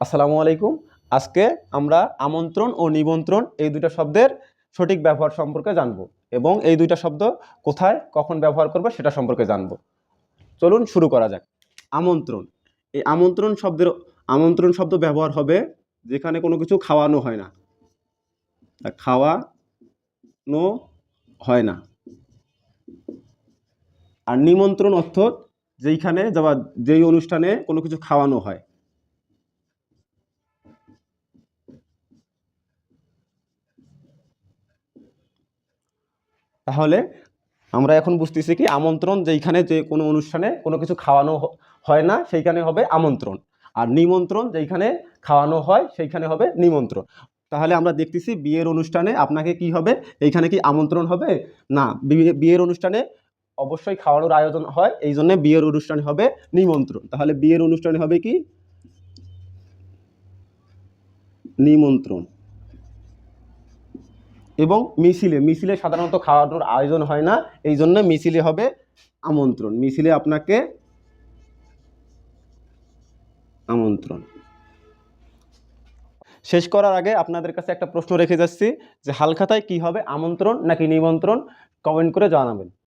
আসসালামু আলাইকুম। আজকে আমরা আমন্ত্রণ ও নিমন্ত্রণ এই দুটো শব্দের সঠিক ব্যবহার সম্পর্কে জানব এবং এই দুইটা শব্দ কোথায়, কখন ব্যবহার করব সেটা সম্পর্কে জানব। চলুন শুরু করা যাক। আমন্ত্রণ। এই আমন্ত্রণ শব্দের, আমন্ত্রণ শব্দ ব্যবহার হবে যেখানে কোনো কিছু খাওয়ানো হয় না। খাওয়ানো হয় না। আর নিমন্ত্রণ অর্থ যেইখানে বা যেই অনুষ্ঠানে কোনো কিছু খাওয়ানো হয়। তাহলে আমরা এখন বুঝতেছি কি আমন্ত্রণ যেইখানে যে কোনো অনুষ্ঠানে কোনো কিছু খাওয়ানো হয় না, সেইখানে হবে আমন্ত্রণ। আর নিমন্ত্রণ যেইখানে খাওয়ানো হয়, সেইখানে হবে নিমন্ত্রণ। তাহলে আমরা দেখতেছি বিয়ের অনুষ্ঠানে আপনাকে কি হবে? এইখানে কি আমন্ত্রণ হবে? না বিয়ের অনুষ্ঠানে অবশ্যই খাওয়ানোর আয়োজন হয় এই জন্য বিয়ের অনুষ্ঠানে হবে নিমন্ত্রণ। তাহলে বিয়ের অনুষ্ঠানে হবে কি? নিমন্ত্রণ। এবং মিছিলে মিছিলে সাধারণত খাওয়ানোর আয়োজন হয় না এই জন্য মিছিলে হবে আমন্ত্রণ। মিছিলে আপনাকে আমন্ত্রণ। শেষ করার আগে আপনাদের কাছে একটা প্রশ্ন রেখে যাচ্ছি যে হালখাতায় কি হবে, আমন্ত্রণ নাকি নিমন্ত্রণ? কমেন্ট করে জানাবেন।